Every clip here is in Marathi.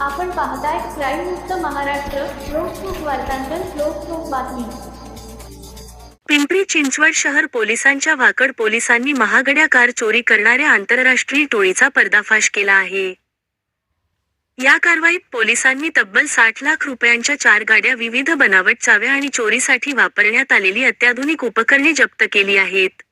आपण पाहताय क्राईम मुक्त महाराष्ट्र लोकसुख वार्तांकन लोकसुख बातमी. पिंपरी चिंचवड शहर पोलिसांच्या वाकड पोलिसांनी महागड्या कार चोरी करणाऱ्या आंतरराष्ट्रीय टोळीचा पर्दाफाश केला आहे. या कारवाईत पोलिसांनी तब्बल साठ लाख रुपयांच्या चार गाड्या विविध बनावट चाव्या आणि चोरीसाठी वापरण्यात आलेली अत्याधुनिक उपकरणे जप्त केली आहेत.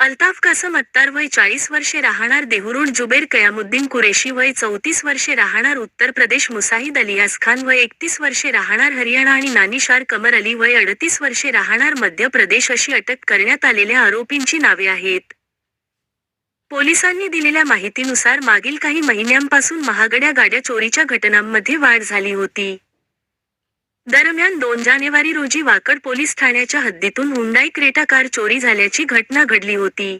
अल्ताफ कासम अत्तार वय चाळीस वर्षे राहणार देहुरुण जुबेर कयामुद्दीन कुरेशी वय चौतीस वर्षे राहणार उत्तर प्रदेश मुसाहिद अलियास खान वय एकतीस वर्षे राहणार हरियाणा आणि नानिशार कमर अली वय अडतीस वर्षे राहणार मध्य प्रदेश अशी अटक करण्यात आलेल्या आरोपींची नावे आहेत. पोलिसांनी दिलेल्या माहितीनुसार मागील काही महिन्यांपासून महागड्या गाड्या चोरीच्या घटनांमध्ये वाढ झाली होती. दरम्यान दोन जानेवारी रोजी वाकड पोलीस ठाण्याच्या हद्दीतून हुंडाई क्रेटा कार चोरी झाल्याची घटना घडली होती.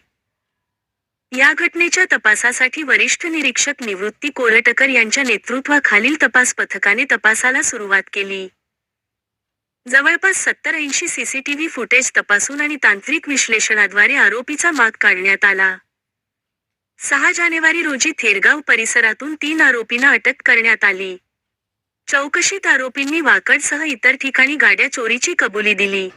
या घटनेच्या तपासासाठी वरिष्ठ निरीक्षक निवृत्ती कोरटकर यांच्या नेतृत्वाखालील तपास पथकाने तपासाला सुरुवात केली. जवळपास सत्तर ऐंशी सीसीटीव्ही फुटेज तपासून आणि तांत्रिक विश्लेषणाद्वारे आरोपीचा माग काढण्यात आला. सहा जानेवारी रोजी थेरगाव परिसरातून तीन आरोपींना अटक करण्यात आली. चौकशीत आरोपींनी वाकडसह इतर ठिकाणी गाड्या चोरीची कबुली दिली.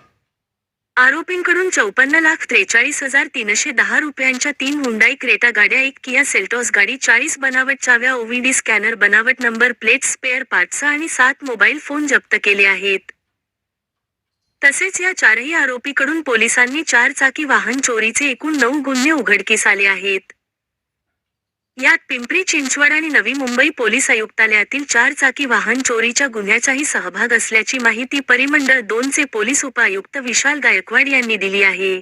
आरोपींकडून चौपन्न लाख त्रेचाळीस हजार तीनशे दहा रुपयांच्या तीन हुंडाई क्रेटा गाड्या एक किया सेल्टॉस गाडी चाळीस बनावट चाव्या ओव्हीडी स्कॅनर बनावट नंबर प्लेट स्पेअर पार्ट्स आणि सात मोबाईल फोन जप्त केले आहेत. तसेच या चारही आरोपीकडून पोलिसांनी चार चाकी वाहन चोरीचे एकूण नऊ गुन्हे उघडकीस आले आहेत. यात पिंपरी चिंचवड आणि नवी मुंबई पोलीस आयुक्तालयातील चार चाकी वाहन चोरीच्या गुन्ह्याचाही सहभाग असल्याची माहिती परिमंडळ दोनचे पोलीस उपायुक्त विशाल गायकवाड यांनी दिली आहे.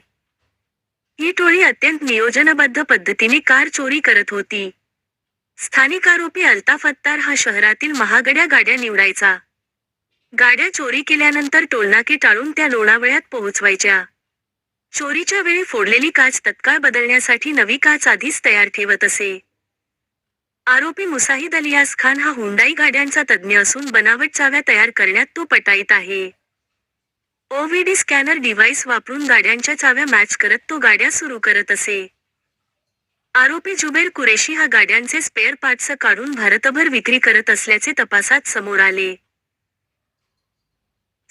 ही टोळी अत्यंत नियोजनबद्ध पद्धतीने कार चोरी करत होती. स्थानिक आरोपी अल्ताफ अत्तार हा शहरातील महागड्या गाड्या निवडायचा. गाड्या चोरी केल्यानंतर टोलनाके टाळून त्या लोणावळ्यात पोहोचवायच्या. चोरीच्या वेळी फोडलेली काच तत्काळ बदलण्यासाठी नवी काच आधीच तयार ठेवत असे. आरोपी मुसाहिद अलियास खान हा हुंडाई गाड्यांचा तज्ज्ञ असून बनावट चाव्या तयार करण्यात तो पटाईत आहे. ओव्हीडी स्कॅनर डिव्हाइस वापरून गाड्यांच्या चाव्या मॅच करत तो गाड्या सुरू करत असे. आरोपी जुबेर कुरेशी हा गाड्यांचे स्पेअर पार्ट्स काढून भारतभर विक्री करत असल्याचे तपासात समोर आले.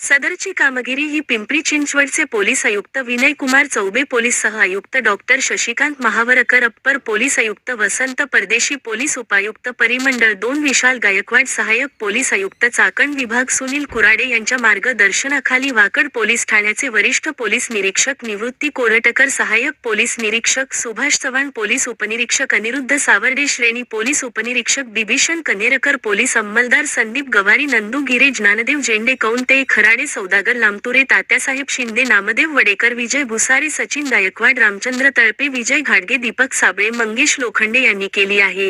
सदरची कामगिरी ही पिंपरी चिंचवडचे पोलीस आयुक्त विनय कुमार चौबे पोलीस सह आयुक्त डॉक्टर शशिकांत महावरकर अप्पर पोलीस आयुक्त वसंत परदेशी पोलीस उपायुक्त परिमंडळ दोन विशाल गायकवाड सहाय्यक पोलीस आयुक्त चाकण विभाग सुनील कुराडे यांच्या मार्गदर्शनाखाली वाकड पोलीस ठाण्याचे वरिष्ठ पोलीस निरीक्षक निवृत्ती कोरटकर सहाय्यक पोलीस निरीक्षक सुभाष चव्हाण पोलीस उपनिरीक्षक अनिरुद्ध सावर्डे श्रेणी पोलीस उपनिरीक्षक बिभीषण कनेरकर पोलीस अंमलदार संदीप गवारी नंदू गिरे ज्ञानदेव जेंडे कौंते खराडे सौदागर लामतुरे तात्यासाहेब शिंदे नामदेव वडेकर विजय भुसारे सचिन गायकवाड रामचंद्र तळपे विजय घाडगे दीपक साबळे मंगेश लोखंडे यांनी केली आहे.